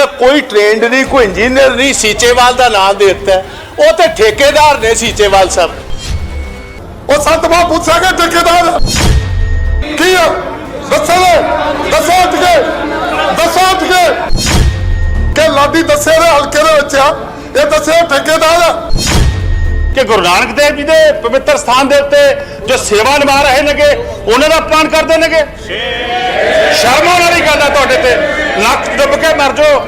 ਤੇ ਕੋਈ ਟ੍ਰੇਨਡ ਨਹੀਂ, ਕੋਈ ਇੰਜੀਨੀਅਰ ਨਹੀਂ, ਸੀਚੇਵਾਲ ਦਾ ਨਾਮ ਦੇ ਦਿੱਤਾ ਉਹ ਤੇ ਠੇਕੇਦਾਰ ਨੇ ਸੀਚੇਵਾਲ ਸਾਹਿਬ। ਉਹ ਸੰਤ ਪੁੱਛਾਂਗੇ ਠੇਕੇਦਾਰ। ਕੀ ਆ? ਦੱਸੋ ਦੱਸੋ ਉੱਠ ਕੇ, ਦੱਸੋ ਉੱਠ ਕੇ। ਕਿ ਲਾਡੀ ਦੱਸੇ ਦੇ ਹਲਕੇ ਦੇ ਵਿੱਚ ਆ, ਇਹ ਦੱਸੇ ਠੇਕੇਦਾਰ ਕਿ ਗੁਰੂ ਨਾਨਕ ਦੇਵ ਜੀ ਦੇ ਪਵਿੱਤਰ ਸਥਾਨ ਦੇ ਉੱਤੇ ਜੋ ਸੇਵਾ ਨਿਭਾ ਰਹੇ ਨੇਗੇ ਉਹਨਾਂ ਦਾ ਅਪਮਾਨ ਕਰਦੇ ਨੇਗੇ? ਸ਼ਰਮ ਆਉਣ ਵਾਲੀ ਗੱਲ ਹੈ ਤੁਹਾਡੇ ਤੇ। ਲੱਕ ਡੁੱਬ ਕੇ ਮਰ ਜਾਓ।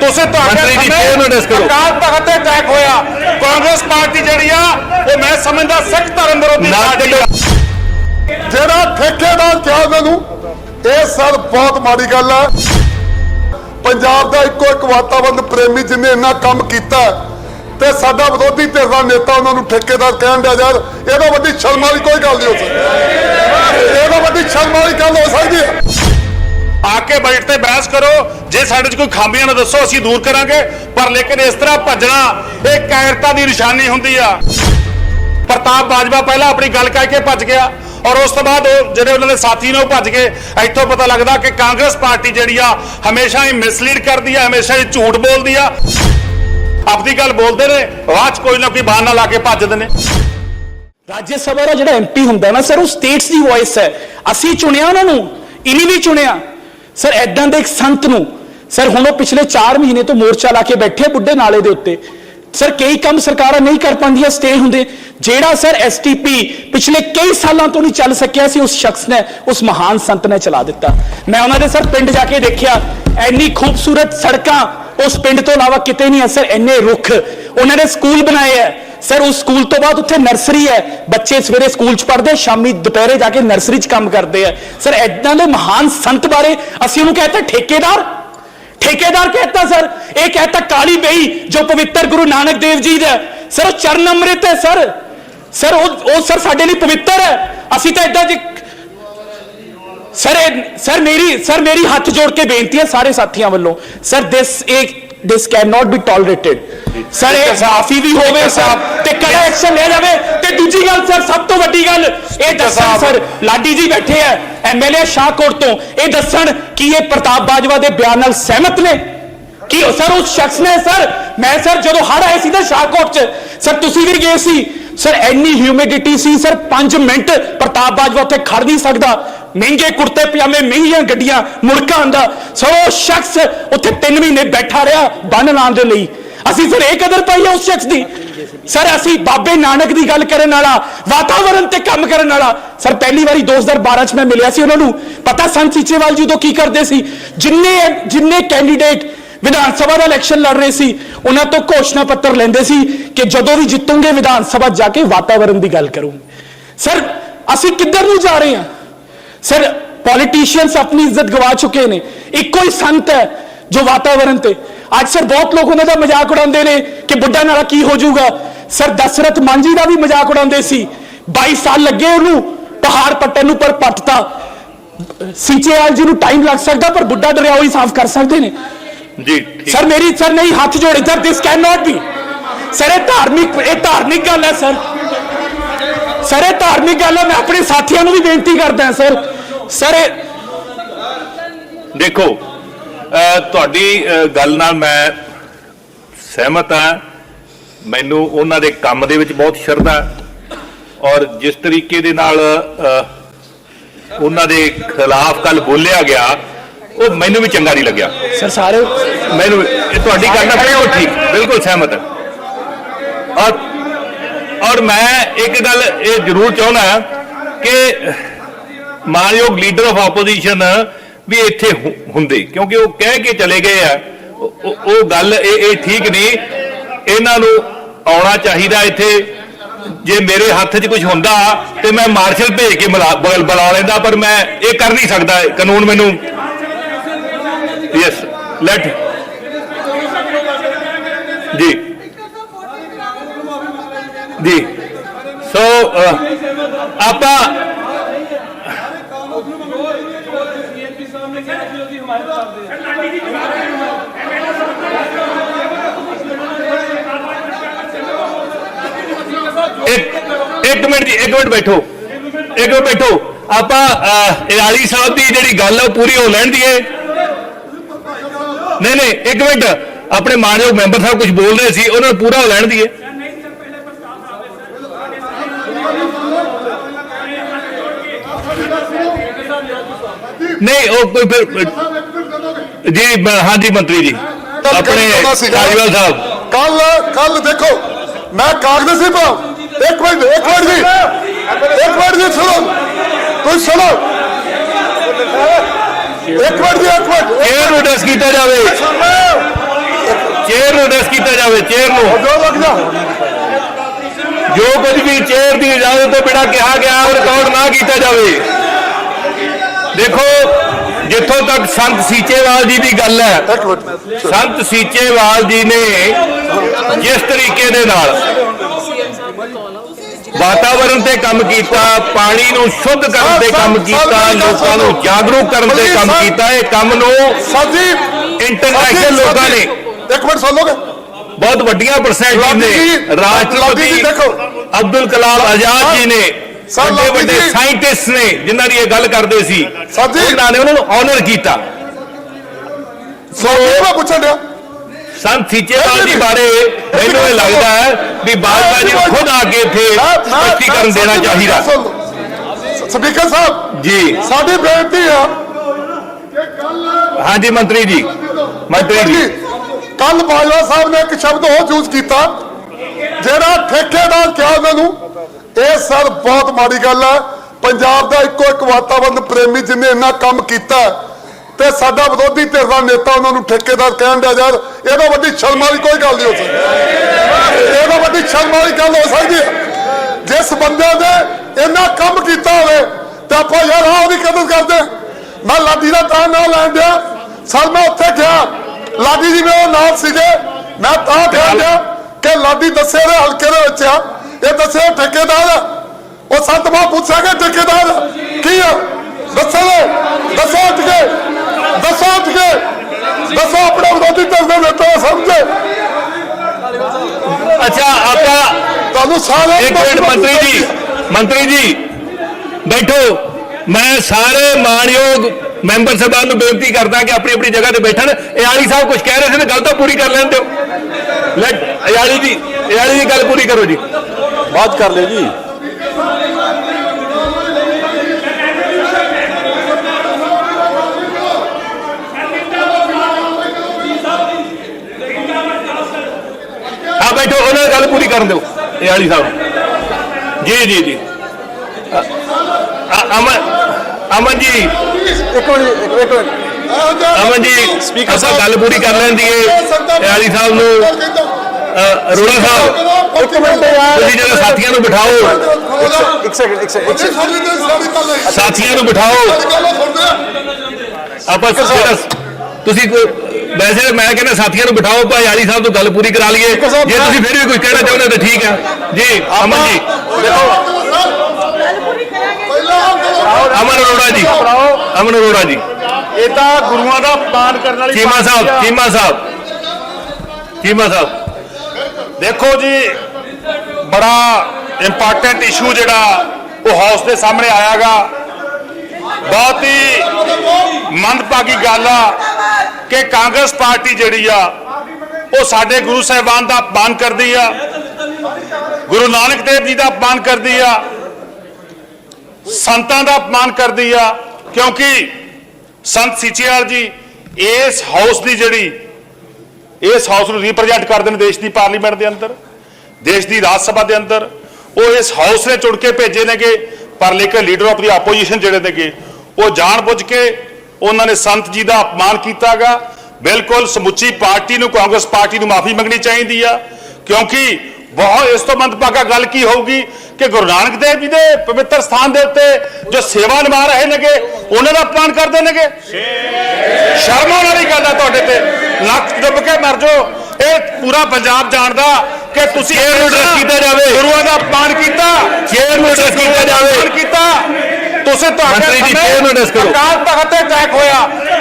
ਤੁਸੀਂ ਤੁਹਾਡੇ ਸਮੇਂ। ਅਕਾਲ ਤਖਤ ਤੇ ਅਟੈਕ ਹੋਇਆ। ਕਾਂਗਰਸ ਪਾਰਟੀ ਜਿਹੜੀ ਆ ਉਹ ਮੈਂ ਸਮਝਦਾ ਸਿੱਖ ਧਰਮ ਵਿਰੋਧੀ ਪਾਰਟੀ ਆ ਜਿਹੜਾ ਠੇਕੇਦਾਰ ਕਿਹਾ ਮੈਨੂੰ ਇਹ ਸਰ ਬਹੁਤ ਮਾੜੀ ਗੱਲ ਹੈ ਪੰਜਾਬ ਦਾ ਇੱਕੋ ਇੱਕ ਵਾਤਾਵਰਣ ਪ੍ਰੇਮੀ ਜਿਹਨੇ ਇੰਨਾ ਕੰਮ ਕੀਤਾ ਹੈ, ਤੇ ਸਾਡਾ ਵਿਰੋਧੀ ਧਿਰ ਦਾ ਨੇਤਾ ਉਹਨਾਂ ਨੂੰ ਠੇਕੇਦਾਰ ਕਹਿਣ ਦਾ ਯਾਰ, ਇਹਦੋਂ ਵੱਡੀ ਸ਼ਰਮ ਵਾਲੀ ਕੋਈ ਗੱਲ ਨਹੀਂ ਹੋ ਸਕਦੀ। ਇਹਦੋਂ ਵੱਡੀ ਸ਼ਰਮ ਵਾਲੀ ਗੱਲ ਹੋ ਸਕਦੀ ਹੈ। ਆ ਕੇ ਬਜਟ ਤੇ ਬਹਿਸ ਕਰੋ। ਜੇ ਸਾਡੇ 'ਚ ਕੋਈ ਖਾਮੀਆਂ ਨਾ ਦੱਸੋ, ਅਸੀਂ ਦੂਰ ਕਰਾਂਗੇ। ਪਰ ਲੇਕਿਨ ਇਸ ਤਰ੍ਹਾਂ ਭੱਜਣਾ, ਇਹ ਕਾਇਰਤਾ ਦੀ ਨਿਸ਼ਾਨੀ ਹੁੰਦੀ ਆ। ਪ੍ਰਤਾਪ ਬਾਜਵਾ ਪਹਿਲਾਂ ਆਪਣੀ ਗੱਲ ਕਹਿ ਕੇ ਭੱਜ ਗਿਆ ਔਰ ਉਸ ਤੋਂ ਬਾਅਦ ਉਹ ਜਿਹੜੇ ਉਹਨਾਂ ਦੇ ਸਾਥੀ ਨੇ ਉਹ ਭੱਜ ਗਏ। ਇੱਥੋਂ ਪਤਾ ਲੱਗਦਾ ਕਿ ਕਾਂਗਰਸ ਪਾਰਟੀ ਜਿਹੜੀ ਆ, ਹਮੇਸ਼ਾ ਹੀ ਮਿਸਲੀਡ ਕਰਦੀ ਆ, ਹਮੇਸ਼ਾ ਹੀ ਝੂਠ ਬੋਲਦੀ ਆ। ਆਪਣੀ ਗੱਲ ਬੋਲਦੇ ਨੇ, ਬਾਅਦ ਕੋਈ ਨਾ ਕੋਈ ਬਹਾਨਾ ਲਾ ਕੇ ਭੱਜਦੇ ਨੇ। ਰਾਜ ਸਭਾ ਦਾ ਜਿਹੜਾ ਐਮਪੀ ਹੁੰਦਾ ਨਾ, ਸਰ, ਉਹ ਸਟੇਟਸ ਦੀ ਵੌਇਸ ਹੈ। ਅਸੀਂ ਚੁਣਿਆ ਉਹਨਾਂ ਨੂੰ, ਇਨੀ ਨਹੀਂ ਚੁਣਿਆ। ਸਰ ਐਦਾਂ ਦੇ ਇੱਕ ਸੰਤ ਨੂੰ, ਸਰ, ਹੁਣ ਉਹ ਪਿਛਲੇ 4 ਮਹੀਨੇ ਤੋਂ ਮੋਰਚਾ ਲਾ ਕੇ ਬੈਠੇ ਬੁੱਢੇ ਨਾਲੇ ਦੇ ਉੱਤੇ। ਸਰ, ਕਈ ਕੰਮ ਸਰਕਾਰਾਂ ਨਹੀਂ ਕਰ ਪਾਉਂਦੀਆਂ ਸਟੇ ਹੁੰਦੇ। ਜਿਹੜਾ, ਸਰ ਐਸਟੀਪੀ ਪਿਛਲੇ ਕਈ ਸਾਲਾਂ ਤੋਂ ਨਹੀਂ ਚੱਲ ਸਕਿਆ ਸੀ, ਉਸ ਸ਼ਖਸ ਨੇ, ਉਸ ਮਹਾਨ ਸੰਤ ਨੇ ਚਲਾ ਦਿੱਤਾ। ਮੈਂ ਉਹਨਾਂ ਦੇ, ਸਰ, ਪਿੰਡ ਜਾ ਕੇ ਦੇਖਿਆ। ਐਨੀ ਖੂਬਸੂਰਤ ਸੜਕਾਂ ਉਸ ਪਿੰਡ ਤੋਂ ਇਲਾਵਾ ਕਿਤੇ ਨਹੀਂ ਹੈ ਸਰ, ਇੰਨੇ ਰੁੱਖ। ਉਹਨਾਂ ਨੇ ਸਕੂਲ ਬਣਾਏ ਹੈ। ਸਰ, ਉਸ ਸਕੂਲ ਤੋਂ ਬਾਅਦ ਉੱਥੇ ਨਰਸਰੀ ਹੈ। ਬੱਚੇ ਸਵੇਰੇ ਸਕੂਲ 'ਚ ਪੜ੍ਹਦੇ ਸ਼ਾਮੀ ਦੁਪਹਿਰੇ ਜਾ ਕੇ ਨਰਸਰੀ 'ਚ ਕੰਮ ਕਰਦੇ ਆ। ਸਰ ਐਦਾਂ ਦੇ ਮਹਾਨ ਸੰਤ ਬਾਰੇ ਅਸੀਂ ਉਹਨੂੰ ਕਹਿੰਦੇ ਠੇਕੇਦਾਰ। ਠੇਕੇਦਾਰ ਕਹਿੰਦਾ ਸਰ, ਇਹ ਕਹਿੰਦਾ ਕਾਲੀ ਬਈ, ਜੋ ਪਵਿੱਤਰ ਗੁਰੂ ਨਾਨਕ ਦੇਵ ਜੀ ਦਾ ਸਰ, ਉਹ ਚਰਨ ਅੰਮ੍ਰਿਤ ਹੈ, ਸਰ। ਸਰ, ਉਹ ਸਰ ਸਾਡੇ ਲਈ ਪਵਿੱਤਰ ਹੈ। ਅਸੀਂ ਤਾਂ ਇਦਾਂ ਜੇ ਸਰ, ਇਹ- ਸਰ, ਮੇਰੀ ਸਰ, ਮੇਰੀ ਹੱਥ ਜੋੜ ਕੇ ਬੇਨਤੀ ਹੈ ਸਾਰੇ ਸਾਥੀਆਂ ਵੱਲੋਂ। ਸਰ ਦਿਸ ਇੱਕ this can not be tolerated sir, ਇਹ ਸਾਫੀ ਵੀ ਹੋਵੇ, ਸਰ, ਤੇ ਕੜਾ ਐਕਸ਼ਨ ਲਿਆ ਜਾਵੇ। ਤੇ ਦੂਜੀ ਗੱਲ, ਸਰ, ਸਭ ਤੋਂ ਵੱਡੀ ਗੱਲ, ਇਹ ਦੱਸਣ, ਸਰ, ਲਾਡੀ ਜੀ ਬੈਠੇ ਆ ਐਮਐਲਏ ਸ਼ਾਹਕੋਟ ਤੋਂ। ਇਹ ਦੱਸਣ ਕਿ ਇਹ ਪ੍ਰਤਾਪ ਬਾਜਵਾ ਦੇ ਬਿਆਨ ਨਾਲ ਸਹਿਮਤ ਨੇ? ਕਿ ਸਰ, ਉਸ ਸ਼ਖਸ ਨੇ, ਸਰ? ਮੈਂ, ਸਰ, ਜਦੋਂ ਹੜ ਆਏ ਸੀ ਨਾ ਸ਼ਾਹਕੋਟ ਚ, ਸਰ, ਤੁਸੀਂ ਵੀ ਗਏ ਸੀ। ਸਰ ਐਨੀ ਹਿਊਮਿਡਿਟੀ ਸੀ, ਸਰ 5 ਮਿੰਟ ਪ੍ਰਤਾਪ ਬਾਜਵਾ ਉੱਥੇ ਖੜ ਨਹੀਂ ਸਕਦਾ। ਮਹਿੰਗੇ ਕੁੜਤੇ ਪਜਾਮੇ ਮਹਿੰਗੀਆਂ ਗੱਡੀਆਂ, ਮੁੜਕਾ ਆਂਦਾ ਸੋ ਸ਼ਖਸ ਉੱਥੇ 3 ਮਹੀਨੇ ਬੈਠਾ ਰਿਹਾ ਬੰਨ ਲਾਉਣ ਦੇ ਲਈ। ਅਸੀਂ ਫਿਰ ਇਹ ਕਦਰ ਪਾਈ ਆ ਉਸ ਸ਼ਖਸ ਦੀ? ਸਰ, ਅਸੀਂ ਬਾਬੇ ਨਾਨਕ ਦੀ ਗੱਲ ਕਰਨ ਵਾਲਾ ਵਾਤਾਵਰਣ ਤੇ ਕੰਮ ਕਰਨ ਵਾਲਾ। ਸਰ, ਪਹਿਲੀ ਵਾਰੀ 2012 ਚ ਮੈਂ ਮਿਲਿਆ ਸੀ ਉਹਨਾਂ ਨੂੰ। ਪਤਾ ਸੰਤ ਸੀਚੇਵਾਲ ਜੀ ਉਦੋਂ ਕੀ ਕਰਦੇ ਸੀ? ਜਿੰਨੇ ਜਿੰਨੇ ਕੈਂਡੀਡੇਟ ਵਿਧਾਨ ਸਭਾ ਦਾ ਇਲੈਕਸ਼ਨ ਲੜ ਰਹੇ ਸੀ, ਉਹਨਾਂ ਤੋਂ ਘੋਸ਼ਣਾ ਪੱਤਰ ਲੈਂਦੇ ਸੀ ਕਿ ਜਦੋਂ ਵੀ ਜਿੱਤੂਗੇ ਵਿਧਾਨ ਸਭਾ ਜਾ ਕੇ ਵਾਤਾਵਰਣ ਦੀ ਗੱਲ ਕਰੂੰ ਸਰ, ਅਸੀਂ ਕਿੱਧਰ ਨੂੰ ਜਾ ਰਹੇ ਹਾਂ? ਸਰ ਪੋਲੀਟੀਸ਼ੀਅਨਸ ਆਪਣੀ ਇੱਜ਼ਤ ਗਵਾ ਚੁੱਕੇ ਨੇ ਇੱਕੋ ਹੀ ਸੰਤ ਹੈ ਜੋ ਵਾਤਾਵਰਣ ਤੇ ਅੱਜ ਸਰ ਬਹੁਤ ਲੋਕ ਉਹਨਾਂ ਦਾ ਮਜ਼ਾਕ ਉਡਾਉਂਦੇ ਨੇ ਕਿ ਬੁੱਢਾ ਨਾਲਾ ਕੀ ਹੋ ਜਾਊਗਾ ਸਰ ਦਸ਼ਰਥ ਮਾਂਜੀ ਦਾ ਵੀ ਮਜ਼ਾਕ ਉਡਾਉਂਦੇ ਸੀ 22 ਸਾਲ ਲੱਗੇ ਉਹਨੂੰ ਪਹਾੜ ਪੱਟਣ ਨੂੰ ਪਰ ਪੱਟਤਾ ਸੀਚੇਆਲ ਜੀ ਨੂੰ ਟਾਈਮ ਲੱਗ ਸਕਦਾ ਪਰ ਬੁੱਢਾ ਦਰਿਆ ਉਹੀ ਸਾਫ਼ ਕਰ ਸਕਦੇ ਨੇ ਜੀ ਸਰ ਮੇਰੀ ਸਰ ਨਹੀਂ ਹੱਥ ਜੋੜੇ sir this can not be sir ਇਹ ਧਾਰਮਿਕ ਇਹ ਧਾਰਮਿਕ ਗੱਲ ਹੈ ਸਰ ਸਰ ਇਹ ਧਾਰਮਿਕ ਗੱਲ ਹੈ ਮੈਂ ਆਪਣੇ ਸਾਥੀਆਂ ਨੂੰ ਵੀ ਬੇਨਤੀ ਕਰਦਾ ਹਾਂ ਸਰ। ਸਰ ਦੇਖੋ ਤੁਹਾਡੀ ਗੱਲ ਨਾਲ ਮੈਂ ਸਹਿਮਤ ਹਾਂ। ਮੈਨੂੰ ਉਹਨਾਂ ਦੇ ਕੰਮ ਦੇ ਵਿੱਚ ਬਹੁਤ ਸ਼ਰਧਾ ਔਰ ਜਿਸ ਤਰੀਕੇ ਦੇ ਨਾਲ ਉਹਨਾਂ ਦੇ ਖਿਲਾਫ ਕੱਲ ਬੋਲਿਆ ਗਿਆ ਉਹ ਮੈਨੂੰ ਵੀ ਚੰਗਾ ਨਹੀਂ ਲੱਗਿਆ। ਸਰ ਸਾਰੇ ਮੈਨੂੰ ਇਹ ਤੁਹਾਡੀ ਗੱਲ ਨਾਲ ਬਿਲਕੁਲ ਠੀਕ ਬਿਲਕੁਲ ਸਹਿਮਤ ਹਾਂ। ਔਰ ਔਰ ਮੈਂ ਇੱਕ ਗੱਲ ਇਹ ਜ਼ਰੂਰ ਚਾਹੁੰਦਾ ਕਿ ਮਾਨਯੋਗ ਲੀਡਰ ਆਫ ਆਪੋਜੀਸ਼ਨ ਵੀ ਇੱਥੇ ਹੁੰਦੇ, ਕਿਉਂਕਿ ਉਹ ਕਹਿ ਕੇ ਚਲੇ ਗਏ ਆ। ਉਹ- ਗੱਲ ਇਹ ਇਹ ਠੀਕ ਨਹੀਂ। ਇਹਨਾਂ ਨੂੰ ਆਉਣਾ ਚਾਹੀਦਾ ਇੱਥੇ। ਜੇ ਮੇਰੇ ਹੱਥ 'ਚ ਕੁਝ ਹੁੰਦਾ ਤੇ ਮੈਂ ਮਾਰਸ਼ਲ ਭੇਜ ਕੇ ਬੁਲਾ ਬੁਲਾ ਲੈਂਦਾ, ਪਰ ਮੈਂ ਇਹ ਕਰ ਨਹੀਂ ਸਕਦਾ। ਕਾਨੂੰਨ ਮੈਨੂੰ ਯੈਸ ਲੈਟ ਜੀ ਜੀ। ਸੋ uh, ਆਪਾਂ ਇੱਕ ਮਿੰਟ ਜੀ ਇੱਕ ਮਿੰਟ ਬੈਠੋ। ਇੱਕ ਮਿੰਟ ਬੈਠੋ। ਆਪਾਂ ਅਹ, ਇਰਾਲੀ ਸਾਹਿਬ ਦੀ ਜਿਹੜੀ ਗੱਲ ਹੈ ਉਹ ਪੂਰੀ ਹੋ ਲੈਣ ਦੀਏ। ਨਹੀਂ ਨਹੀਂ ਇੱਕ ਮਿੰਟ। ਆਪਣੇ ਮਾਨਯੋਗ ਮੈਂਬਰ ਸਾਹਿਬ ਕੁਝ ਬੋਲ ਰਹੇ ਸੀ ਉਹਨਾਂ ਨੂੰ ਪੂਰਾ ਹੋ ਲੈਣ ਦਈਏ ਨਹੀਂ ਉਹ ਕੋਈ ਫਿਰ ਜੀ ਬ- ਹਾਂਜੀ ਮੰਤਰੀ ਜੀ ਆਪਣੇ ਕਾਜਵਾਲ ਸਾਹਿਬ ਕੱਲ ਕੱਲ ਦੇਖੋ ਮੈਂ ਕਾਗਜ਼ ਸੀ ਪਾਉ ਇੱਕ ਮਿੰਟ ਇੱਕ ਮਿੰਟ ਜੀ ਇੱਕ ਮਿੰਟ ਜੀ ਸੁਣੋ ਤੁਸੀਂ ਸੁਣੋ ਇੱਕ ਮਿੰਟ ਜੀ ਇੱਕ ਮਿੰਟ ਚੇਅਰ ਨੂੰ ਡਸ ਕੀਤਾ ਜਾਵੇ ਚੇਅਰ ਨੂੰ ਡਸ ਕੀਤਾ ਜਾਵੇ ਚੇਅਰ ਨੂੰ ਜੋ ਲੱਗ ਜਾ ਜੋ ਕੁਝ ਵੀ ਚੇਅਰ ਦੀ ਇਜਾਜ਼ਤ ਤੋਂ ਬਿਨਾਂ ਕਿਹਾ ਗਿਆ ਉਹ ਰਿਕਾਰਡ ਨਾ ਕੀਤਾ ਜਾਵੇ ਦੇਖੋ ਜਿੱਥੋਂ ਤੱਕ ਸੰਤ ਸੀਚੇਵਾਲ ਜੀ ਦੀ ਗੱਲ ਹੈ ਸੰਤ ਸੀਚੇਵਾਲ ਜੀ ਨੇ ਜਿਸ ਤਰੀਕੇ ਦੇ ਨਾਲ ਵਾਤਾਵਰਣ ਤੇ ਕੰਮ ਕੀਤਾ ਪਾਣੀ ਨੂੰ ਸ਼ੁੱਧ ਕਰਨ ਤੇ ਕੰਮ ਕੀਤਾ ਲੋਕਾਂ ਨੂੰ ਜਾਗਰੂਕ ਕਰਨ ਤੇ ਕੰਮ ਕੀਤਾ ਇਹ ਕੰਮ ਨੂੰ ਸਾਜੀ ਇੰਟਰਨੈਸ਼ਨਲ ਲੋਕਾਂ ਨੇ ਇੱਕ ਮਿੰਟ ਸੁਣ ਲੋਗੇ ਬਹੁਤ ਵੱਡੀਆਂ ਪਰਸੈਂਟੇਜ ਨੇ ਰਾਸ਼ਟਰਪਤੀ ਜੀ ਦੇਖੋ। ਅਬਦੁਲ ਕਲਾਮ ਆਜ਼ਾਦ ਜੀ ਨੇ ਵੱਡੇ ਵੱਡੇ। ਸਾਇੰਟਿਸਟ ਨੇ ਜਿਨ੍ਹਾਂ ਦੀ ਇਹ ਗੱਲ ਕਰਦੇ ਸੀ। ਉਹਨਾਂ ਨੇ ਉਹਨਾਂ ਨੂੰ ਆਨਰ ਕੀਤਾ। ਸੋ ਮੈਂ ਪੁੱਛਣ ਡਿਆ। ਸੰਤ ਸੀਚੇਵਾਲ ਜੀ ਬਾਰੇ ਮੈਨੂੰ ਇਹ ਲੱਗਦਾ ਹੈ ਵੀ ਬਾਜਵਾ ਜੀ ਖੁਦ ਆ ਕੇ ਇੱਥੇ ਸਪਸ਼ਟੀਕਰਨ ਦੇਣਾ ਚਾਹੀਦਾ। ਸਪੀਕਰ ਸਾਹਿਬ ਜੀ। ਸਾਡੀ ਬੇਨਤੀ ਆ। ਹਾਂਜੀ ਮੰਤਰੀ ਜੀ। ਮੰਤਰੀ ਜੀ। ਕੱਲ ਬਾਜਵਾ ਸਾਹਿਬ ਨੇ ਇੱਕ ਸ਼ਬਦ ਹੋਰ ਯੂਜ਼ ਕੀਤਾ ਜਿਹੜਾ ਠੇਕੇਦਾਰ ਕਿਹਾ ਉਹਨਾਂ ਨੂੰ ਇਹ ਸਰ ਬਹੁਤ ਮਾੜੀ ਗੱਲ ਹੈ ਪੰਜਾਬ ਦਾ ਇੱਕੋ ਇੱਕ ਵਾਤਾਵਰਨ ਪ੍ਰੇਮੀ ਜਿਹਨੇ ਇੰਨਾ ਕੰਮ ਕੀਤਾ ਤੇ ਸਾਡਾ ਵਿਰੋਧੀ ਧਿਰ ਦਾ ਨੇਤਾ ਉਹਨਾਂ ਨੂੰ ਠੇਕੇਦਾਰ ਕਹਿਣ ਦਾ ਯਾਰ, ਇਹਦਾ ਵੱਡੀ ਸ਼ਰਮ ਵਾਲੀ ਕੋਈ ਗੱਲ ਨਹੀਂ ਹੋ ਸਕਦੀ। ਇਹਦਾ ਵੱਡੀ ਸ਼ਰਮ ਵਾਲੀ ਗੱਲ ਹੋ ਸਕਦੀ ਹੈ। ਜਿਸ ਬੰਦੇ ਨੇ ਇੰਨਾ ਕੰਮ ਕੀਤਾ ਹੋਵੇ, ਤੇ ਆਪਾਂ ਯਾਰ ਆਹ ਉਹਦੀ ਕਦਰ ਕਰਦੇ ਮੈਂ ਲਾਡੀ ਦਾ ਤਾਂ ਨਾ ਲੈਣ ਦਿਆ ਸਰ, ਮੈਂ ਉੱਥੇ ਗਿਆ। ਲਾਡੀ ਜੀ ਮੇਰੇ ਨਾਲ ਸੀਗੇ। ਮੈਂ ਤਾਂ ਕਹਿ ਦਿਆ ਕਿ ਲਾਡੀ ਦੱਸੇ ਦੇ ਹਲਕੇ ਦੇ ਵਿੱਚ ਆ। ਇਹ ਦੱਸੇ ਠੇਕੇਦਾਰ। ਉਹ ਸੰਤ ਮਾ ਪੁੱਛਾਂਗੇ ਠੇਕੇਦਾਰ ਕੀ ਆ? ਦੱਸੋ ਦੱਸੋ ਉੱਠ ਕੇ ਦੱਸੋ ਉੱਠ ਕੇ ਦੱਸੋ ਆਪਣੇ ਵਿਰੋਧੀ ਧਿਰ ਦੇ ਨੇਤਾ ਸਮਝੇ। ਅੱਛਾ ਆਪਾਂ ਤੁਹਾਨੂੰ ਸਾਰੇ ਇੱਕ ਮਿੰਟ ਮੰਤਰੀ ਜੀ ਮੰਤਰੀ ਜੀ ਬੈਠੋ। ਮੈਂ ਸਾਰੇ ਮਾਨਯੋਗ ਮੈਂਬਰ ਸਾਹਿਬਾਨ ਨੂੰ ਬੇਨਤੀ ਕਰਦਾ ਕਿ ਆਪਣੀ ਆਪਣੀ ਜਗ੍ਹਾ ਤੇ ਬੈਠਣ। ਇਆਲੀ ਸਾਹਿਬ ਕੁਝ ਕਹਿ ਰਹੇ ਸੀ ਤੇ ਗੱਲ ਤਾਂ ਪੂਰੀ ਕਰ ਲੈਣ ਦਿਓ। ਲੈ ਇਆਲੀ ਜੀ ਇਆਲੀ ਦੀ ਗੱਲ ਪੂਰੀ ਕਰੋ ਜੀ। ਬਾਤ ਕਰ ਲਿਓ ਜੀ। ਆ ਬੈਠੋ ਉਹਨਾਂ ਦੀ ਗੱਲ ਪੂਰੀ ਕਰਨ ਦਿਓ ਇਆਲੀ ਸਾਹਿਬ। ਜੀ ਜੀ ਜੀ। ਅਮਨ ਅਮਨ ਜੀ। ਇੱਕ ਮਿੰਟ ਇੱਕ ਮਿੰਟ। ਅਮਨ ਜੀ ਆਪਾਂ ਸਾਹਿਬ, ਗੱਲ ਪੂਰੀ ਕਰ ਲੈਣ ਦੀਏ ਇਆਲੀ ਸਾਹਿਬ ਨੂੰ। ਅਰੋੜਾ ਸਾਹਿਬ ਇੱਕ ਮਿੰਟ ਯਾਰ। ਤੁਸੀਂ ਜਿਹੜੇ ਸਾਥੀਆਂ ਨੂੰ ਬਿਠਾਓ। ਇੱਕ ਸੈਕਿੰਡ ਇੱਕ ਸੈਕਿੰਡ ਸਾਥੀਆਂ ਨੂੰ ਬਿਠਾਓ। ਆਪਾਂ ਤੁਸੀਂ ਵੈਸੇ ਮੈਂ ਕਹਿੰਦਾ ਸਾਥੀਆਂ ਨੂੰ ਬਿਠਾਓ ਭਾਈ ਆਲੀ ਸਾਹਿਬ ਤੋਂ ਗੱਲ ਪੂਰੀ ਕਰਾ ਲਈਏ। ਜੇ ਤੁਸੀਂ ਫਿਰ ਵੀ ਕੁਝ ਕਹਿਣਾ ਚਾਹੁੰਦੇ ਹੋ ਤਾਂ ਠੀਕ ਹੈ। ਜੀ ਅਮਨ ਜੀ। ਅਮਨ ਅਰੋੜਾ ਜੀ। ਅਮਨ ਅਰੋੜਾ ਜੀ। ਇਹ ਤਾਂ ਗੁਰੂਆਂ ਦਾ ਅਪਮਾਨ ਕਰਨ ਵਾਲੀ ਚੀਮਾ ਸਾਹਿਬ। ਚੀਮਾ ਸਾਹਿਬ। ਚੀਮਾ ਸਾਹਿਬ। ਦੇਖੋ ਜੀ, ਬੜਾ ਇੰਪੋਰਟੈਂਟ ਇਸ਼ੂ ਜਿਹੜਾ ਉਹ ਹਾਊਸ ਦੇ ਸਾਹਮਣੇ ਆਇਆਗਾ। ਬਹੁਤ ਹੀ ਮੰਦਭਾਗੀ ਗੱਲ ਆ ਕਿ ਕਾਂਗਰਸ ਪਾਰਟੀ ਜਿਹੜੀ ਆ, ਉਹ ਸਾਡੇ ਗੁਰੂ ਸਾਹਿਬਾਨ ਦਾ ਅਪਮਾਨ ਕਰਦੀ ਆ। ਗੁਰੂ ਨਾਨਕ ਦੇਵ ਜੀ ਦਾ ਅਪਮਾਨ ਕਰਦੀ ਆ। ਸੰਤਾਂ ਦਾ ਅਪਮਾਨ ਕਰਦੀ ਆ। ਕਿਉਂਕਿ ਸੰਤ ਸੀਚੇਵਾਲ ਜੀ, ਇਸ ਹਾਊਸ ਦੀ ਜਿਹੜੀ ਇਸ ਹਾਊਸ ਨੂੰ ਰਿਪਰੈਜ਼ੈਂਟ ਕਰਦੇ ਨੇ ਦੇਸ਼ ਦੀ ਪਾਰਲੀਮੈਂਟ ਦੇ ਅੰਦਰ, ਦੇਸ਼ ਦੀ ਰਾਜ ਸਭਾ ਦੇ ਅੰਦਰ। ਉਹ ਇਸ ਹਾਊਸ ਨੇ ਚੁਣ ਕੇ ਭੇਜੇ ਨੇਗੇ, ਪਰ ਲੇਕਿਨ ਲੀਡਰ ਆਫ ਦੀ ਆਪੋਜੀਸ਼ਨ ਜਿਹੜੇ ਨੇਗੇ, ਉਹ ਜਾਣ ਬੁੱਝ ਕੇ ਉਹਨਾਂ ਨੇ ਸੰਤ ਜੀ ਦਾ ਅਪਮਾਨ ਕੀਤਾਗਾ। ਬਿਲਕੁਲ ਸਮੁੱਚੀ ਪਾਰਟੀ ਨੂੰ, ਕਾਂਗਰਸ ਪਾਰਟੀ ਨੂੰ ਮਾਫੀ ਮੰਗਣੀ ਚਾਹੀਦੀ ਆ, ਕਿਉਂਕਿ ਬਹੁਤ ਇਸ ਤੋਂ ਮੰਦਭਾਗਾ ਗੱਲ ਕੀ ਹੋਊਗੀ? ਕਿ ਗੁਰੂ ਨਾਨਕ ਦੇਵ ਜੀ ਦੇ ਪਵਿੱਤਰ ਸਥਾਨ ਦੇ ਉੱਤੇ ਜੋ ਸੇਵਾ ਨਿਭਾ ਰਹੇ ਨੇਗੇ ਉਹਨਾਂ ਦਾ ਅਪਮਾਨ ਕਰਦੇ ਨੇਗੇ ਸ਼ਰਮ ਆਉਣ ਵਾਲੀ ਗੱਲ ਆ ਤੁਹਾਡੇ ਤੇ ਲੱਕ ਡੁੱਬ ਕੇ ਮਰ ਜਾਓ ਇਹ ਪੂਰਾ ਪੰਜਾਬ ਜਾਣਦਾ ਕਿ ਤੁਸੀਂ ਨੂੰ address ਕੀਤਾ ਜਾਵੇ। ਗੁਰੂਆਂ ਦਾ ਅਪਮਾਨ ਕੀਤਾ address ਤੁਸੀਂ ਕੀਤਾ ਜਾਵੇ। ਕੀਤਾ ਤੁਸੀਂ ਤੁਹਾਡੇ ਮੰਤਰੀ ਜੀ, ਕਰੋ। ਅਕਾਲ ਤਖਤ ਤੇ ਅਟੈਕ ਹੋਇਆ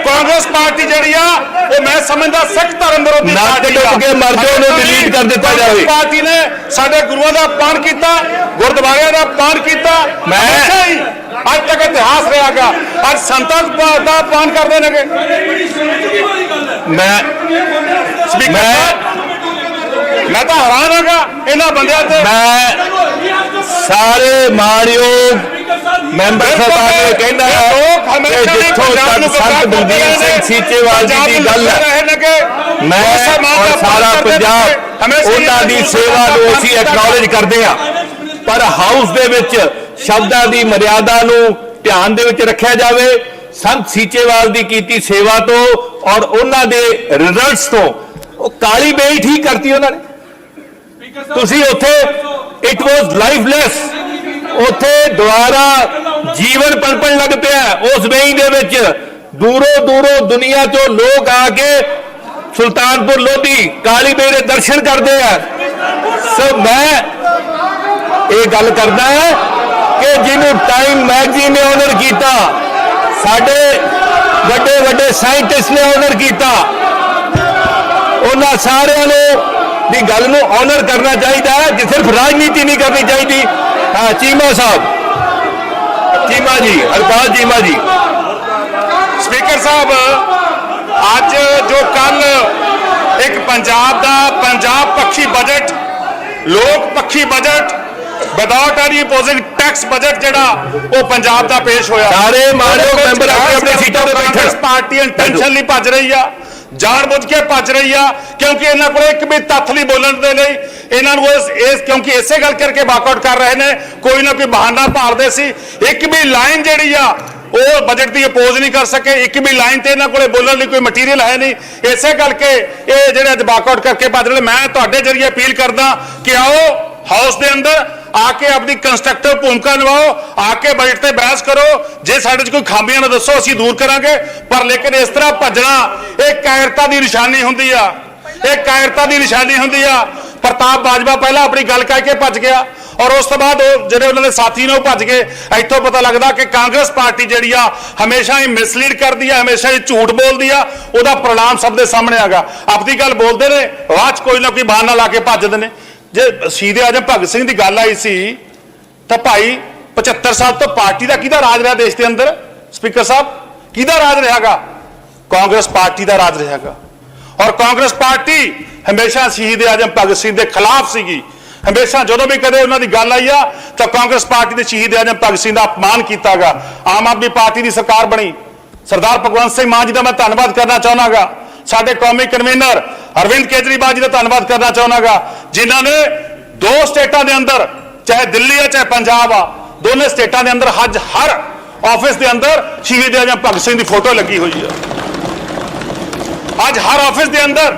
ਕਾਂਗਰਸ ਪਾਰਟੀ ਜਿਹੜੀ ਆ ਉਹ ਮੈਂ ਸਮਝਦਾ ਸਖਤ ਧਰਮ ਵਿਰੋਧੀ ਨੱਕ ਪਾਰਟੀ ਆ। ਡੁੱਬ ਕੇ ਮਰ ਜਾਓ, ਉਹਨੂੰ delete ਕਰ ਦਿੱਤਾ ਜਾਵੇ। ਪਾਰਟੀ ਨੇ ਸਾਡੇ ਗੁਰੂਆਂ ਦਾ ਅਪਮਾਨ ਕੀਤਾ ਗੁਰਦੁਆਰਿਆਂ ਦਾ ਅਪਮਾਨ ਕੀਤਾ ਮੈਂ- ਅੱਜ ਤੱਕ ਇਤਿਹਾਸ ਰਿਹਾਗਾ ਅੱਜ ਸੰਤਾਂ ਦਾ ਅਪਮਾਨ ਕਰਦੇ ਨੇਗੇ ਮੈਂ ਸਪੀਕਰ ਮੈਂ ਤਾਂ ਹੈਰਾਨ ਹਾਂਗਾ ਇਹਨਾਂ ਬੰਦਿਆਂ ਤੇ ਮੈਂ ਸਾਰੇ ਮਾਣਯੋਗ ਮੈਂਬਰ ਸਾਹਿਬਾਨ ਨੂੰ ਕਹਿੰਦਾ ਕਿ ਹੀ ਜਿੱਥੋਂ ਤੱਕ ਸੰਤ ਬਲਬੀਰ ਸਿੰਘ ਸੀਚੇਵਾਲ ਜੀ ਦੀ ਗੱਲ ਹੈ। ਮੈਂ ਔਰ ਸਾਰਾ ਪੰਜਾਬ ਉਹਨਾਂ ਦੀ ਸੇਵਾ ਨੂੰ ਅਸੀਂ ਐਕਨੋਲਜ ਕਰਦੇ ਹਾਂ। ਪਰ ਹਾਊਸ ਦੇ ਵਿੱਚ ਸ਼ਬਦਾਂ ਦੀ ਮਰਿਆਦਾ ਨੂੰ ਧਿਆਨ ਦੇ ਵਿੱਚ ਰੱਖਿਆ ਜਾਵੇ। ਸੰਤ ਸੀਚੇਵਾਲ ਦੀ ਕੀਤੀ ਸੇਵਾ ਤੋਂ ਔਰ ਉਹਨਾਂ ਦੇ ਰਿਜ਼ਲਟਸ ਤੋਂ। ਉਹ ਕਾਲੀ ਬੇਈ ਠੀਕ ਕਰਤੀ ਉਹਨਾਂ ਨੇ। ਤੁਸੀਂ ਉੱਥੇ ਇਟ ਵਾਸ ਲਾਈਫਲੈਸ ਉੱਥੇ ਦੁਆਰਾ ਜੀਵਨ ਪਲਪਣ ਲੱਗ ਪਿਆ ਉਸ ਵੇਈ ਦੇ ਵਿੱਚ ਦੂਰੋਂ ਦੂਰੋਂ ਦੁਨੀਆ ਤੋਂ ਲੋਕ ਆ ਕੇ ਸੁਲਤਾਨਪੁਰ ਲੋਧੀ, ਕਾਲੀ ਬੇਈ ਦੇ ਦਰਸ਼ਨ ਕਰਦੇ ਆ। ਸੋ ਮੈਂ ਇਹ ਗੱਲ ਕਰਦਾ ਹੈ ਕਿ ਜਿਹਨੂੰ ਟਾਈਮ ਮੈਗਜ਼ੀਨ ਨੇ ਆਨਰ ਕੀਤਾ, ਸਾਡੇ ਵੱਡੇ ਵੱਡੇ ਸਾਇੰਟਿਸਟ ਨੇ ਆਨਰ ਕੀਤਾ, ਉਹਨਾਂ ਸਾਰਿਆਂ ਨੂੰ ਦੀ ਗੱਲ ਨੂੰ ਆਨਰ ਕਰਨਾ ਚਾਹੀਦਾ ਹੈ, ਕਿ ਸਿਰਫ ਰਾਜਨੀਤੀ ਨਹੀਂ ਕਰਨੀ ਚਾਹੀਦੀ। ਹਾਂ ਚੀਮਾ ਸਾਹਿਬ। ਚੀਮਾ ਜੀ ਹਰਪਾਲ ਚੀਮਾ ਜੀ। ਸਪੀਕਰ ਸਾਹਿਬ ਅੱਜ ਜੋ ਕੱਲ ਇੱਕ ਪੰਜਾਬ ਦਾ ਪੰਜਾਬ ਪੱਖੀ ਬਜਟ ਲੋਕ ਪੱਖੀ budget without any opposite tax budget ਜਿਹੜਾ ਉਹ ਪੰਜਾਬ ਦਾ ਪੇਸ਼ ਹੋਇਆ। ਸਾਰੇ ਮਾਨਯੋਗ ਮੈਂਬਰ ਆਪਣੀ ਸੀਟਾਂ ਤੇ ਕਰਕੇ ਬੈਠਣ। ਕਾਂਗਰਸ ਪਾਰਟੀ ਇੰਟੈਂਸ਼ਨਲੀ ਭੱਜ ਰਹੀ ਆ। ਜਾਣਬੁੱਝ ਕੇ ਭੱਜ ਰਹੀ ਆ ਕਿਉਂਕਿ ਇਹਨਾਂ ਕੋਲ ਇੱਕ ਵੀ ਤੱਥ ਨਹੀਂ ਬੋਲਣ ਦੇ ਲਈ। ਇਹਨਾਂ ਨੂੰ ਇਸ ਕਿਉਂਕਿ ਇਸੇ ਗੱਲ ਕਰਕੇ ਵਾਕਆਊਟ ਕਰ ਰਹੇ ਨੇ ਕੋਈ ਨਾ ਕੋਈ ਬਹਾਨਾ ਭਾਲਦੇ ਸੀ। ਇੱਕ ਵੀ ਲਾਈਨ ਜਿਹੜੀ ਆ ਉਹ ਬਜਟ ਦੀ ਅਪੋਜ਼ ਨਹੀਂ ਕਰ ਸਕੇ। ਇੱਕ ਵੀ ਲਾਈਨ ਤੇ ਇਹਨਾਂ ਕੋਲੇ ਬੋਲਣ ਲਈ ਕੋਈ ਮਟੀਰੀਅਲ ਹੈ ਨਹੀਂ। ਇਸੇ ਕਰਕੇ ਇਹ ਜਿਹੜੇ ਅੱਜ ਵਾਕਆਊਟ ਕਰਕੇ ਭੱਜ ਰਹੇ ਨੇ, ਮੈਂ ਤੁਹਾਡੇ ਜਰੀਏ ਅਪੀਲ ਕਰਦਾ ਕਿ ਆਓ ਹਾਊਸ ਦੇ ਅੰਦਰ ਆ ਕੇ ਆਪਣੀ ਕੰਸਟਰਕਟਿਵ ਭੂਮਿਕਾ ਨਿਭਾਓ, ਆ ਕੇ ਬਜਟ ਤੇ ਬਹਿਸ ਕਰੋ। ਜੇ ਸਾਡੇ 'ਚ ਕੋਈ ਖਾਮੀਆਂ ਨੇ, ਦੱਸੋ, ਅਸੀਂ ਦੂਰ ਕਰਾਂਗੇ। ਪਰ ਲੇਕਿਨ ਇਸ ਤਰ੍ਹਾਂ ਭੱਜਣਾ, ਇਹ ਕਾਇਰਤਾ ਦੀ ਨਿਸ਼ਾਨੀ ਹੁੰਦੀ ਆ। ਇਹ ਕਾਇਰਤਾ ਦੀ ਨਿਸ਼ਾਨੀ ਹੁੰਦੀ ਆ। ਪ੍ਰਤਾਪ ਬਾਜਵਾ ਪਹਿਲਾਂ ਆਪਣੀ ਗੱਲ ਕਹਿ ਕੇ ਭੱਜ ਗਿਆ ਔਰ ਉਸ ਤੋਂ ਬਾਅਦ ਉਹ ਜਿਹੜੇ ਉਹਨਾਂ ਦੇ ਸਾਥੀ ਨੇ ਉਹ ਭੱਜ ਗਏ। ਇੱਥੋਂ ਪਤਾ ਲੱਗਦਾ ਕਿ ਕਾਂਗਰਸ ਪਾਰਟੀ ਜਿਹੜੀ ਆ, ਹਮੇਸ਼ਾ ਹੀ ਮਿਸਲੀਡ ਕਰਦੀ ਆ, ਹਮੇਸ਼ਾ ਹੀ ਝੂਠ ਬੋਲਦੀ ਆ। ਉਹਦਾ ਪ੍ਰਣਾਮ ਸਭ ਦੇ ਸਾਹਮਣੇ ਆਗਾ ਆਪਦੀ ਗੱਲ ਬੋਲਦੇ ਨੇ, ਬਾਅਦ 'ਚ ਕੋਈ ਨਾ ਕੋਈ ਬਹਾਨਾ ਲਾ ਕੇ ਭੱਜਦੇ ਨੇ। ਜੇ ਸ਼ਹੀਦ ਆਜਮ ਭਗਤ ਸਿੰਘ ਦੀ ਗੱਲ ਆਈ ਸੀ, ਤਾਂ ਭਾਈ 75 ਸਾਲ ਤੋਂ ਪਾਰਟੀ ਦਾ ਕਿਹਦਾ ਰਾਜ ਰਿਹਾ ਦੇਸ਼ ਦੇ ਅੰਦਰ? ਸਪੀਕਰ ਸਾਹਿਬ, ਕਿਹਦਾ ਰਾਜ ਰਿਹਾਗਾ? ਕਾਂਗਰਸ ਪਾਰਟੀ ਦਾ ਰਾਜ ਰਿਹਾਗਾ। ਔਰ ਕਾਂਗਰਸ ਪਾਰਟੀ ਹਮੇਸ਼ਾ ਸ਼ਹੀਦ ਆਜਮ ਭਗਤ ਸਿੰਘ ਦੇ ਖਿਲਾਫ ਸੀਗੀ। ਹਮੇਸ਼ਾ ਜਦੋਂ ਵੀ ਕਦੇ ਉਹਨਾਂ ਦੀ ਗੱਲ ਆਈ ਆ, ਤਾਂ ਕਾਂਗਰਸ ਪਾਰਟੀ ਦੇ ਸ਼ਹੀਦ ਆਜਮ ਭਗਤ ਸਿੰਘ ਦਾ ਅਪਮਾਨ ਕੀਤਾਗਾ। ਆਮ ਆਦਮੀ ਪਾਰਟੀ ਦੀ ਸਰਕਾਰ ਬਣੀ। ਸਰਦਾਰ ਭਗਵੰਤ ਸਿੰਘ ਮਾਨ ਜੀ ਦਾ ਮੈਂ ਧੰਨਵਾਦ ਕਰਨਾ ਚਾਹੁੰਦਾਗਾ ਸਾਡੇ ਕੌਮੀ ਕਨਵੀਨਰ ਅਰਵਿੰਦ ਕੇਜਰੀਵਾਲ ਜੀ ਦਾ ਧੰਨਵਾਦ ਕਰਨਾ ਚਾਹੁੰਦਾਗਾ ਜਿਨ੍ਹਾਂ ਨੇ ਦੋ ਸਟੇਟਾਂ ਦੇ ਅੰਦਰ, ਚਾਹੇ ਦਿੱਲੀ ਆ, ਚਾਹੇ ਪੰਜਾਬ ਆ, ਦੋਨੇ ਸਟੇਟਾਂ ਦੇ ਅੰਦਰ ਅੱਜ ਹਰ ਆਫਿਸ ਦੇ ਅੰਦਰ ਸ਼ਹੀਦ ਆਜਮ ਭਗਤ ਸਿੰਘ ਦੀ ਫੋਟੋ ਲੱਗੀ ਹੋਈ ਆ। ਅੱਜ ਹਰ ਆਫਿਸ ਦੇ ਅੰਦਰ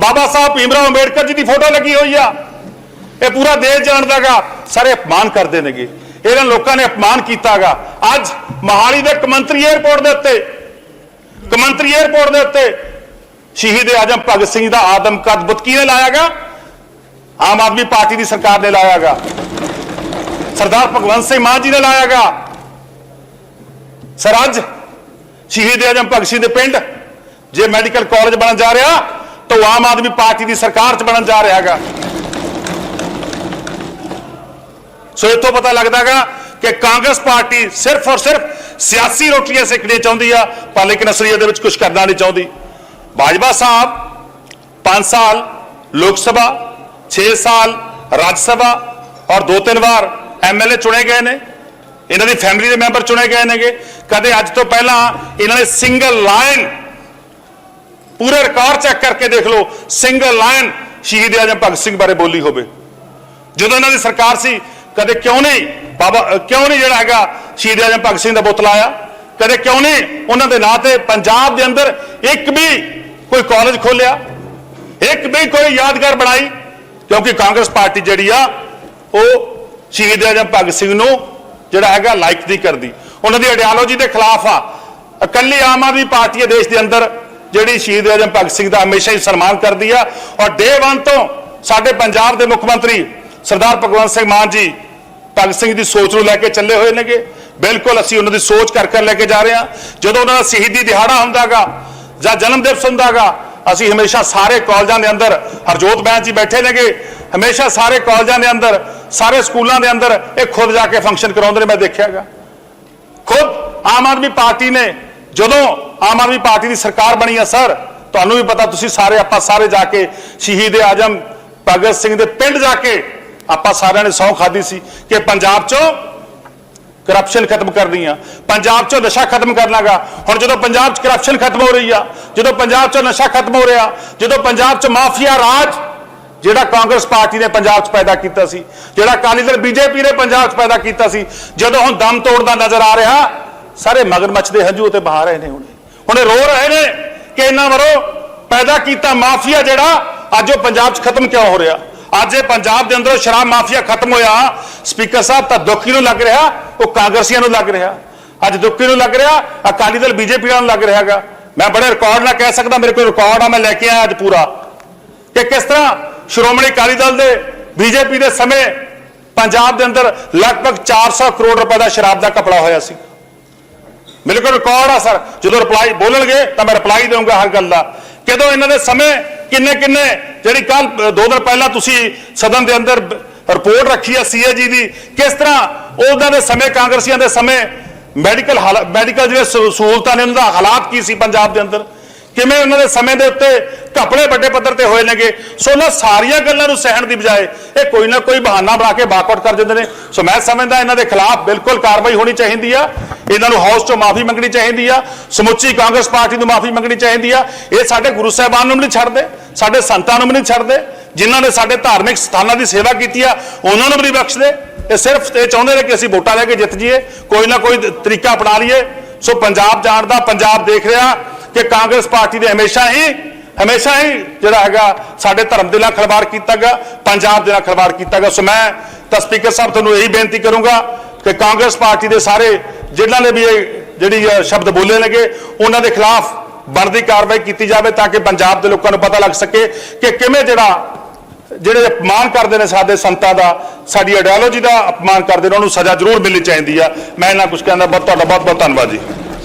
ਬਾਬਾ ਸਾਹਿਬ ਭੀਮਰਾਓ ਅੰਬੇਡਕਰ ਜੀ ਦੀ ਫੋਟੋ ਲੱਗੀ ਹੋਈ ਆ। ਇਹ ਪੂਰਾ ਦੇਸ਼ ਜਾਣਦਾਗਾ, ਸਾਰੇ ਅਪਮਾਨ ਕਰਦੇ ਨੇਗੇ। ਇਹਨਾਂ ਲੋਕਾਂ ਨੇ ਅਪਮਾਨ ਕੀਤਾਗਾ। ਅੱਜ ਮਹਾਲੀ ਦੇ ਕਮੰਤਰੀ 에ਅਰਪੋਰਟ ਦੇ ਉੱਤੇ ਕਮੰਤਰੀ 에ਅਰਪੋਰਟ ਦੇ ਉੱਤੇ ਸ਼ਹੀਦ ਆਜਮ ਭਗਤ ਸਿੰਘ ਦਾ ਆਦਮ ਕਦ ਬੁੱਤ ਕਿਹਨੇ ਲਾਇਆਗਾ? ਆਮ ਆਦਮੀ ਪਾਰਟੀ ਦੀ ਸਰਕਾਰ ਨੇ ਲਾਇਆਗਾ। ਸਰਦਾਰ ਭਗਵੰਤ ਸਿੰਘ ਮਾਨ ਜੀ ਨੇ ਲਾਇਆਗਾ। ਸਰ, ਅੱਜ ਸ਼ਹੀਦ ਆਜਮ ਭਗਤ ਸਿੰਘ ਦੇ ਪਿੰਡ, ਜੇ ਮੈਡੀਕਲ ਕਾਲਜ ਬਣਨ ਜਾ ਰਿਹਾ, ਤਾਂ ਉਹ ਆਮ ਆਦਮੀ ਪਾਰਟੀ ਦੀ ਸਰਕਾਰ ਚ ਬਣਨ ਜਾ ਰਿਹਾ ਹੈਗਾ ਸੋ ਇੱਥੋਂ ਪਤਾ ਲੱਗਦਾਗਾ ਕਿ ਕਾਂਗਰਸ ਪਾਰਟੀ ਸਿਰਫ ਔਰ ਸਿਰਫ ਸਿਆਸੀ ਰੋਟੀਆਂ ਸੇਕਣੀਆਂ ਚਾਹੁੰਦੀ ਆ, ਪਰ ਲੇਕਿਨ ਅਸਲੀਅਤ ਦੇ ਵਿੱਚ ਕੁਝ ਕਰਨਾ ਨਹੀਂ ਚਾਹੁੰਦੀ। ਬਾਜਵਾ ਸਾਹਿਬ 5 ਸਾਲ, ਲੋਕ ਸਭਾ 6 ਸਾਲ, ਰਾਜ ਸਭਾ ਔਰ ਦੋ ਤਿੰਨ ਵਾਰ ਐਮਐਲਏ ਚੁਣੇ ਗਏ ਨੇ। ਇਹਨਾਂ ਦੀ ਫੈਮਿਲੀ ਦੇ ਮੈਂਬਰ ਚੁਣੇ ਗਏ ਨੇਗੇ। ਕਦੇ ਅੱਜ ਤੋਂ ਪਹਿਲਾਂ ਇਹਨਾਂ ਨੇ ਸਿੰਗਲ ਲਾਈਨ ਪੂਰੇ ਰਿਕਾਰਡ ਚੈੱਕ ਕਰਕੇ ਦੇਖ ਲਓ ਸਿੰਗਲ ਲਾਈਨ ਸ਼ਹੀਦ ਆਜਮ ਭਗਤ ਸਿੰਘ ਬਾਰੇ ਬੋਲੀ ਹੋਵੇ। ਜਦੋਂ ਇਹਨਾਂ ਦੀ ਸਰਕਾਰ ਸੀ, ਕਦੇ ਕਿਉਂ ਨਹੀਂ ਬਾਬਾ ਕਿਉਂ ਨਹੀਂ ਜਿਹੜਾ ਹੈਗਾ ਸ਼ਹੀਦ ਆਜਮ ਭਗਤ ਸਿੰਘ ਦਾ ਬੁੱਤ ਲਾਇਆ? ਕਦੇ ਕਿਉਂ ਨਹੀਂ ਉਹਨਾਂ ਦੇ ਨਾਂ ਤੇ ਪੰਜਾਬ ਦੇ ਅੰਦਰ ਇੱਕ ਵੀ ਕੋਈ ਕਾਲਜ ਖੋਲਿਆ? ਇੱਕ ਵੀ ਕੋਈ ਯਾਦਗਾਰ ਬਣਾਈ? ਕਿਉਂਕਿ ਕਾਂਗਰਸ ਪਾਰਟੀ ਜਿਹੜੀ ਆ, ਉਹ ਸ਼ਹੀਦ ਆਜਮ ਭਗਤ ਸਿੰਘ ਨੂੰ ਜਿਹੜਾ ਹੈਗਾ ਲਾਈਕ ਦੀ ਕਰਦੀ। ਉਹਨਾਂ ਦੀ ਆਈਡੀਓਲੋਜੀ ਦੇ ਖਿਲਾਫ ਆ। ਇਕੱਲੀ ਆਮ ਆਦਮੀ ਪਾਰਟੀ ਹੈ ਦੇਸ਼ ਦੇ ਅੰਦਰ, ਜਿਹੜੀ ਸ਼ਹੀਦ ਆਜਮ ਭਗਤ ਸਿੰਘ ਦਾ ਹਮੇਸ਼ਾ ਹੀ ਸਨਮਾਨ ਕਰਦੀ ਆ। ਔਰ ਡੇ 1 ਤੋਂ ਸਾਡੇ ਪੰਜਾਬ ਦੇ ਮੁੱਖ ਮੰਤਰੀ ਸਰਦਾਰ ਭਗਵੰਤ ਸਿੰਘ ਮਾਨ ਜੀ ਭਗਤ ਸਿੰਘ ਦੀ ਸੋਚ ਨੂੰ ਲੈ ਕੇ ਚੱਲੇ ਹੋਏ ਨੇਗੇ। ਬਿਲਕੁਲ ਅਸੀਂ ਉਹਨਾਂ ਦੀ ਸੋਚ ਕਰ ਕਰ ਲੈ ਕੇ ਜਾ ਰਹੇ ਹਾਂ। ਜਦੋਂ ਉਹਨਾਂ ਦਾ ਸ਼ਹੀਦੀ ਦਿਹਾੜਾ ਹੁੰਦਾਗਾ ਜਾਂ ਜਨਮ ਦਿਵਸ ਹੁੰਦਾਗਾ, ਅਸੀਂ ਹਮੇਸ਼ਾ ਸਾਰੇ ਕਾਲਜਾਂ ਦੇ ਅੰਦਰ, ਹਰਜੋਤ ਬੈਂਚ ਜੀ ਬੈਠੇ ਨੇਗੇ, ਹਮੇਸ਼ਾ ਸਾਰੇ ਕਾਲਜਾਂ ਦੇ ਅੰਦਰ, ਸਾਰੇ ਸਕੂਲਾਂ ਦੇ ਅੰਦਰ ਇਹ ਖੁਦ ਜਾ ਕੇ ਫੰਕਸ਼ਨ ਕਰਾਉਂਦੇ ਨੇ, ਮੈਂ ਦੇਖਿਆਗਾ ਖੁਦ ਆਮ ਆਦਮੀ ਪਾਰਟੀ ਨੇ, ਜਦੋਂ ਆਮ ਆਦਮੀ ਪਾਰਟੀ ਦੀ ਸਰਕਾਰ ਬਣੀ ਆ ਸਰ, ਤੁਹਾਨੂੰ ਵੀ ਪਤਾ ਤੁਸੀਂ ਸਾਰੇ, ਆਪਾਂ ਸਾਰੇ ਜਾ ਕੇ ਸ਼ਹੀਦ ਆਜਮ, ਭਗਤ ਸਿੰਘ ਦੇ ਪਿੰਡ ਜਾ ਕੇ ਆਪਾਂ ਸਾਰਿਆਂ ਨੇ ਸਹੁੰ ਖਾਦੀ ਸੀ ਕਿ ਪੰਜਾਬ 'ਚੋਂ ਕਰਪਸ਼ਨ ਖਤਮ ਕਰਨੀ ਆ ਪੰਜਾਬ 'ਚੋਂ ਨਸ਼ਾ ਖਤਮ ਕਰਨਾਗਾ। ਹੁਣ ਜਦੋਂ ਪੰਜਾਬ 'ਚ ਕਰਪਸ਼ਨ ਖਤਮ ਹੋ ਰਹੀ ਆ, ਜਦੋਂ ਪੰਜਾਬ 'ਚੋਂ ਨਸ਼ਾ ਖਤਮ ਹੋ ਰਿਹਾ, ਜਦੋਂ ਪੰਜਾਬ 'ਚ ਮਾਫੀਆ ਰਾਜ, ਜਿਹੜਾ ਕਾਂਗਰਸ ਪਾਰਟੀ ਨੇ ਪੰਜਾਬ 'ਚ ਪੈਦਾ ਕੀਤਾ ਸੀ, ਜਿਹੜਾ ਅਕਾਲੀ ਦਲ ਬੀਜੇਪੀ ਨੇ ਪੰਜਾਬ 'ਚ ਪੈਦਾ ਕੀਤਾ ਸੀ, ਜਦੋਂ ਹੁਣ ਦਮ ਤੋੜਦਾ ਨਜ਼ਰ ਆ ਰਿਹਾ, ਸਾਰੇ ਮਗਰਮੱਛ ਦੇ ਹੰਝੂ ਤੇ ਬਹਾ ਰਹੇ ਨੇ ਹੁਣੇ। ਹੁਣੇ ਰੋ ਰਹੇ ਨੇ ਕਿ ਇਹਨਾਂ ਵਰੋਂ ਪੈਦਾ ਕੀਤਾ ਮਾਫੀਆ ਜਿਹੜਾ ਅੱਜ ਉਹ ਪੰਜਾਬ 'ਚ ਖਤਮ ਕਿਉਂ ਹੋ ਰਿਹਾ? ਅੱਜ ਇਹ ਪੰਜਾਬ ਦੇ ਅੰਦਰੋਂ ਸ਼ਰਾਬ ਮਾਫੀਆ ਖਤਮ ਹੋਇਆ। ਸਪੀਕਰ ਸਾਹਿਬ ਤਾਂ ਦੁੱਖੀ ਨੂੰ ਲੱਗ ਰਿਹਾ। ਉਹ ਕਾਂਗਰਸੀਆਂ ਨੂੰ ਲੱਗ ਰਿਹਾ। ਅੱਜ ਦੁੱਖੀ ਨੂੰ ਲੱਗ ਰਿਹਾ, ਅਕਾਲੀ ਦਲ ਬੀਜੇਪੀ ਨੂੰ ਲੱਗ ਰਿਹਾਗਾ ਮੈਂ ਬੜੇ ਰਿਕਾਰਡ ਨਾਲ ਕਹਿ ਸਕਦਾ, ਮੇਰੇ ਕੋਲ ਰਿਕਾਰਡ ਆ, ਮੈਂ ਲੈ ਕੇ ਆਇਆ ਅੱਜ ਪੂਰਾ। ਕਿ ਕਿਸ ਤਰ੍ਹਾਂ ਸ਼੍ਰੋਮਣੀ ਅਕਾਲੀ ਦਲ ਦੇ ਬੀਜੇਪੀ ਦੇ ਸਮੇਂ ਪੰਜਾਬ ਦੇ ਅੰਦਰ ਲਗਭਗ 400 ਕਰੋੜ ਰੁਪਏ ਦਾ ਸ਼ਰਾਬ ਦਾ ਕਪੜਾ ਹੋਇਆ ਸੀ। ਮੇਰੇ ਕੋਲ ਰਿਕਾਰਡ ਆ, ਸਰ। ਜਦੋਂ ਰਿਪਲਾਈ ਬੋਲਣਗੇ, ਤਾਂ ਮੈਂ ਰਿਪਲਾਈ ਦੇਵਾਂਗਾ ਹਰ ਗੱਲ ਦਾ। ਕਦੋਂ ਇਹਨਾਂ ਦੇ ਸਮੇਂ ਕਿੰਨੇ ਕਿੰਨੇ ਜਿਹੜੀ ਕੱਲ ਦੋ ਦਿਨ ਪਹਿਲਾਂ ਤੁਸੀਂ ਸਦਨ ਦੇ ਅੰਦਰ ਰਿਪੋਰਟ ਰੱਖੀ ਆ ਸੀਏਜੀ ਦੀ, ਕਿਸ ਤਰ੍ਹਾਂ ਉਹਨਾਂ ਦੇ ਸਮੇਂ, ਕਾਂਗਰਸੀਆਂ ਦੇ ਸਮੇਂ ਮੈਡੀਕਲ ਮੈਡੀਕਲ ਜਿਹੜੇ ਸਹੂਲਤਾਂ ਨੇ, ਉਹਨਾਂ ਦਾ ਹਾਲਾਤ ਕੀ ਸੀ ਪੰਜਾਬ ਦੇ ਅੰਦਰ? ਕਿਵੇਂ ਉਹਨਾਂ ਦੇ ਸਮੇਂ ਦੇ ਉੱਤੇ ਘਪਲੇ ਵੱਡੇ ਪੱਧਰ ਤੇ ਹੋਏ ਨੇਗੇ? ਸੋ ਉਹਨਾਂ ਸਾਰੀਆਂ ਗੱਲਾਂ ਨੂੰ ਸਹਿਣ ਦੀ ਬਜਾਏ ਇਹ ਕੋਈ ਨਾ ਕੋਈ ਬਹਾਨਾ ਬਣਾ ਕੇ ਬਾਕਆਊਟ ਕਰ ਦਿੰਦੇ ਨੇ। ਸੋ ਮੈਂ ਸਮਝਦਾ ਇਹਨਾਂ ਦੇ ਖਿਲਾਫ ਬਿਲਕੁਲ ਕਾਰਵਾਈ ਹੋਣੀ ਚਾਹੀਦੀ ਆ। ਇਹਨਾਂ ਨੂੰ ਹਾਊਸ ਤੋਂ ਮਾਫੀ ਮੰਗਣੀ ਚਾਹੀਦੀ ਆ। ਸਮੁੱਚੀ ਕਾਂਗਰਸ ਪਾਰਟੀ ਨੂੰ ਮਾਫੀ ਮੰਗਣੀ ਚਾਹੀਦੀ ਆ। ਇਹ ਸਾਡੇ ਗੁਰੂ ਸਾਹਿਬਾਨ ਨੂੰ ਵੀ ਨਹੀਂ ਛੱਡਦੇ, ਸਾਡੇ ਸੰਤਾਂ ਨੂੰ ਵੀ ਨਹੀਂ ਛੱਡਦੇ ਜਿਨ੍ਹਾਂ ਨੇ ਸਾਡੇ ਧਾਰਮਿਕ ਸਥਾਨਾਂ ਦੀ ਸੇਵਾ ਕੀਤੀ ਆ, ਉਹਨਾਂ ਨੂੰ ਵੀ ਨਹੀਂ ਬਖਸ਼ਦੇ। ਇਹ ਸਿਰਫ ਇਹ ਚਾਹੁੰਦੇ ਨੇ ਕਿ ਅਸੀਂ ਵੋਟਾਂ ਲੈ ਕੇ ਜਿੱਤ ਜਾਈਏ, ਕੋਈ ਨਾ ਕੋਈ ਤਰੀਕਾ ਅਪਣਾ ਲਈਏ। ਸੋ ਪੰਜਾਬ ਜਾਣ ਦਾ, ਪੰਜਾਬ ਦੇਖ ਰਿਹਾ ਕਿ ਕਾਂਗਰਸ ਪਾਰਟੀ ਨੇ ਹਮੇਸ਼ਾ ਹੀ ਹਮੇਸ਼ਾ ਹੀ ਜਿਹੜਾ ਹੈਗਾ ਸਾਡੇ ਧਰਮ ਦੇ ਨਾਲ ਖਿਲਵਾੜ ਕੀਤਾਗਾ ਪੰਜਾਬ ਦੇ ਨਾਲ ਖਿਲਵਾੜ ਕੀਤਾ ਕੀਤਾਗਾ ਸੋ ਮੈਂ ਤਾਂ ਸਪੀਕਰ ਸਾਹਿਬ ਤੁਹਾਨੂੰ ਇਹੀ ਬੇਨਤੀ ਕਰੂੰਗਾ ਕਿ ਕਾਂਗਰਸ ਪਾਰਟੀ ਦੇ ਸਾਰੇ ਜਿਨ੍ਹਾਂ ਨੇ ਵੀ ਇਹ ਜਿਹੜੀ ਸ਼ਬਦ ਬੋਲੇ ਨੇਗੇ, ਉਹਨਾਂ ਦੇ ਖਿਲਾਫ ਬਣਦੀ ਕਾਰਵਾਈ ਕੀਤੀ ਜਾਵੇ ਤਾਂ ਕਿ ਪੰਜਾਬ ਦੇ ਲੋਕਾਂ ਨੂੰ ਪਤਾ ਲੱਗ ਸਕੇ ਕਿ ਕਿਵੇਂ ਜਿਹੜਾ ਜਿਹੜੇ ਅਪਮਾਨ ਕਰਦੇ ਨੇ ਸਾਡੇ ਸੰਤਾਂ ਦਾ, ਸਾਡੀ ਆਈਡੀਓਲੋਜੀ ਦਾ ਅਪਮਾਨ ਕਰਦੇ ਨੇ, ਉਹਨੂੰ ਸਜ਼ਾ ਜ਼ਰੂਰ ਮਿਲਣੀ ਚਾਹੀਦੀ ਆ। ਮੈਂ ਇਹਨਾਂ ਕੁਝ ਕਹਿੰਦਾ ਬਹੁਤ ਤੁਹਾਡਾ ਬਹੁਤ ਬਹੁਤ ਧੰਨਵਾਦ ਜੀ।